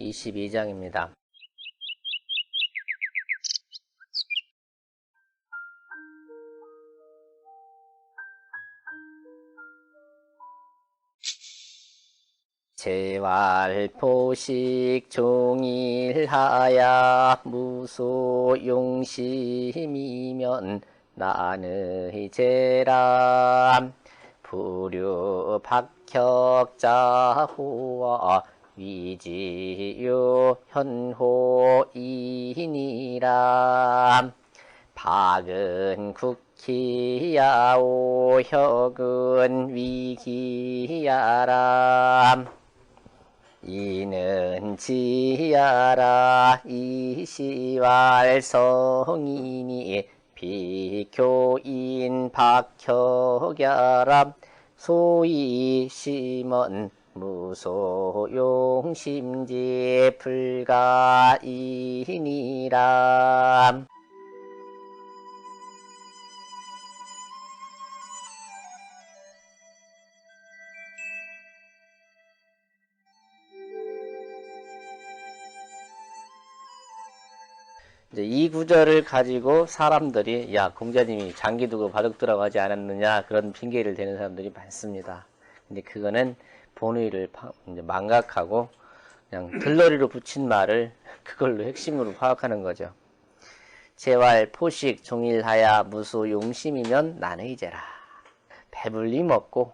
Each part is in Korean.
22장입니다. 재활포식 종일하야 무소용심이면 나의 재람 부류 박혁자호와 위지요 현호이니라. 박은 국희야 오 혁은 위기야람 이는 지야라. 이시왈 성인이 비교인 박혁야람 소위 심은 무소용심지 불가이니라 이제 이 구절을 가지고 사람들이 야 공자님이 장기 두고 바둑 하지 않았느냐 그런 핑계를 대는 사람들이 많습니다. 근데 그거는 본의를 파- 망각하고 그냥 들러리로 붙인 말을 그걸로 핵심으로 파악하는 거죠. 재활 포식 종일하야 무수 용심이면 나는 이제라. 배불리 먹고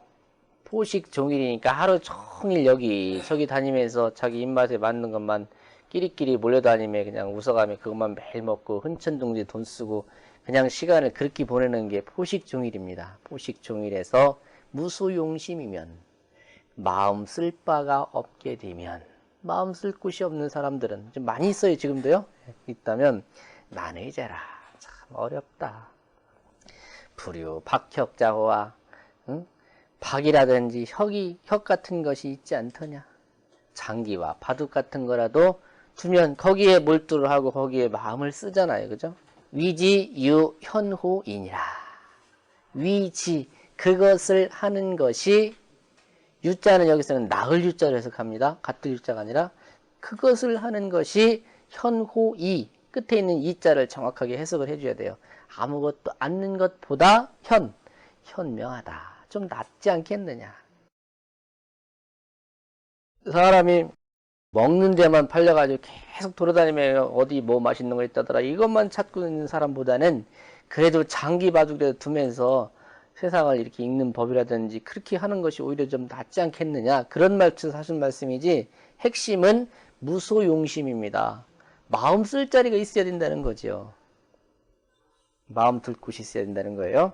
포식 종일이니까 하루 종일 여기 저기 다니면서 자기 입맛에 맞는 것만 끼리끼리 몰려다니며 그냥 웃어가며 그것만 매일 먹고 흔천둥지 돈 쓰고 그냥 시간을 그렇게 보내는 게 포식 종일입니다. 포식 종일에서 무소용심이면 마음 쓸 바가 없게 되면 마음 쓸 곳이 없는 사람들은 좀 많이 있어요 지금도요? 있다면 나는 이제라. 참 어렵다. 불유 박혁자호와 응? 박이라든지 혁이 혁 같은 것이 있지 않더냐? 장기와 바둑 같은 거라도 두면 거기에 몰두를 하고 거기에 마음을 쓰잖아요 그죠? 위지 유 현호이니라. 위지 그것을 하는 것이 유자는 여기서는 나을 유자로 해석합니다. 같을 유자가 아니라 그것을 하는 것이 현호이 끝에 있는 이자를 정확하게 해석을 해줘야 돼요. 아무것도 않는 것보다 현 현명하다. 좀 낫지 않겠느냐. 사람이 먹는 데만 팔려가지고 계속 돌아다니며 어디 뭐 맛있는 거 있다더라 이것만 찾고 있는 사람보다는 그래도 장기 바둑이라도 두면서 세상을 이렇게 읽는 법이라든지 그렇게 하는 것이 오히려 좀 낫지 않겠느냐 그런 말씀 하신 말씀이지 핵심은 무소용심입니다. 마음 쓸 자리가 있어야 된다는 거죠. 마음 둘 곳이 있어야 된다는 거예요.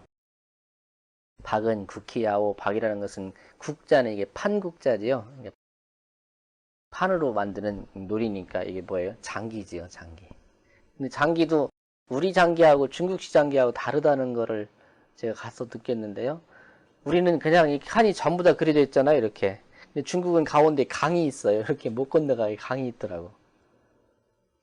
박은 국희야오 박이라는 것은 국자는 이게 판국자지요. 판으로 만드는 놀이니까 이게 뭐예요? 장기지요, 장기. 근데 장기도 우리 장기하고 중국식 장기하고 다르다는 거를 제가 가서 느꼈는데요. 우리는 그냥 이 칸이 전부 다 그려져 있잖아요, 이렇게. 근데 중국은 가운데 강이 있어요. 이렇게 못 건너가게 강이 있더라고.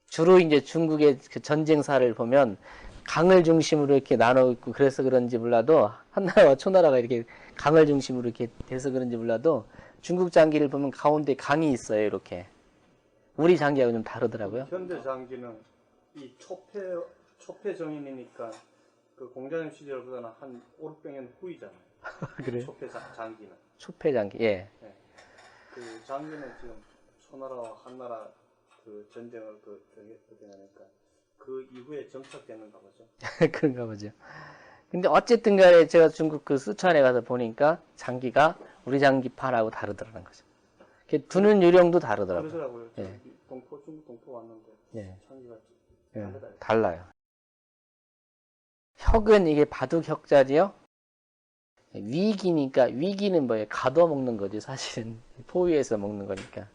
주로 이제 중국의 그 전쟁사를 보면 강을 중심으로 이렇게 나눠 있고 그래서 그런지 몰라도 한나라와 초나라가 이렇게 강을 중심으로 이렇게 돼서 그런지 몰라도 중국 장기를 보면 가운데 강이 있어요, 이렇게. 우리 장기하고 좀 다르더라고요. 현대 장기는 이 초폐 초폐 정인이니까 그 공자님 시절보다는 한 5, 600년 후이잖아요. 그래요? 초폐 장- 장기는. 초패 장기, 예. 그 장기는 지금 초나라와 한나라 그 전쟁을 그 저기 그때 하니까 그 이후에 정착되는가 보죠. 그런가 보죠. 근데 어쨌든 간에 제가 중국 그 쓰촨에 가서 보니까 장기가 우리 장기판하고 다르더라는 거죠. 두는 요령도 다르더라고요. 그러더라고요. 예. 동포 중국 동포 왔는데 예. 장기가 예. 달라요. 혁은 이게 바둑 혁자지요? 위기니까 위기는 뭐예요? 가둬 먹는 거지 사실은 포위해서 먹는 거니까.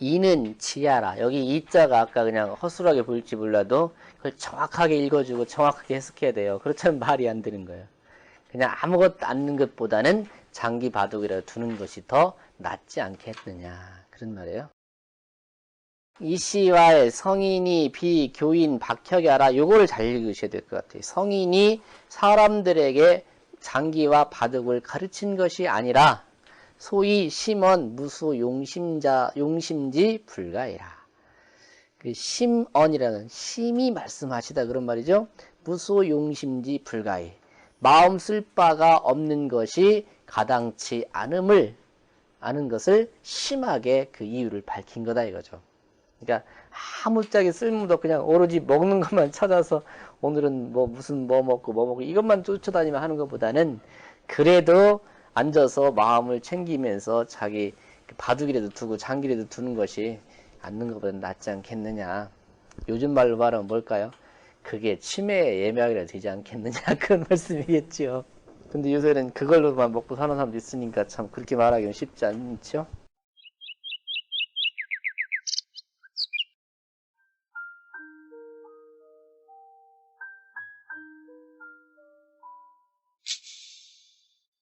이는 지하라. 여기 이자가 아까 그냥 허술하게 보일지 몰라도 그걸 정확하게 읽어주고 정확하게 해석해야 돼요. 그렇다면 말이 안 되는 거예요. 그냥 아무것도 않는 것보다는 장기 바둑이라도 두는 것이 더 낫지 않겠느냐. 그런 말이에요. 이씨와의 성인이 비교인 박혁야라 요거를 잘 읽으셔야 될 것 같아요. 성인이 사람들에게 장기와 바둑을 가르친 것이 아니라 소위 심언 무수 용심자 용심지 불가이라. 그 심언이라는 심이 말씀하시다 그런 말이죠. 무수 용심지 불가이. 마음 쓸 바가 없는 것이 가당치 않음을 아는 것을 심하게 그 이유를 밝힌 거다 이거죠. 그러니까 아무짝에 쓸모도 그냥 오로지 먹는 것만 찾아서 오늘은 뭐 무슨 뭐 먹고 뭐 먹고 이것만 쫓아다니며 하는 것보다는 그래도 앉아서 마음을 챙기면서 자기 그 바둑이라도 두고 장기라도 두는 것이 앉는 것보다 낫지 않겠느냐. 요즘 말로 말하면 뭘까요? 그게 치매의 예명이라 되지 않겠느냐 그런 말씀이겠지요. 근데 요새는 그걸로만 먹고 사는 사람도 있으니까 참 그렇게 말하기는 쉽지 않죠.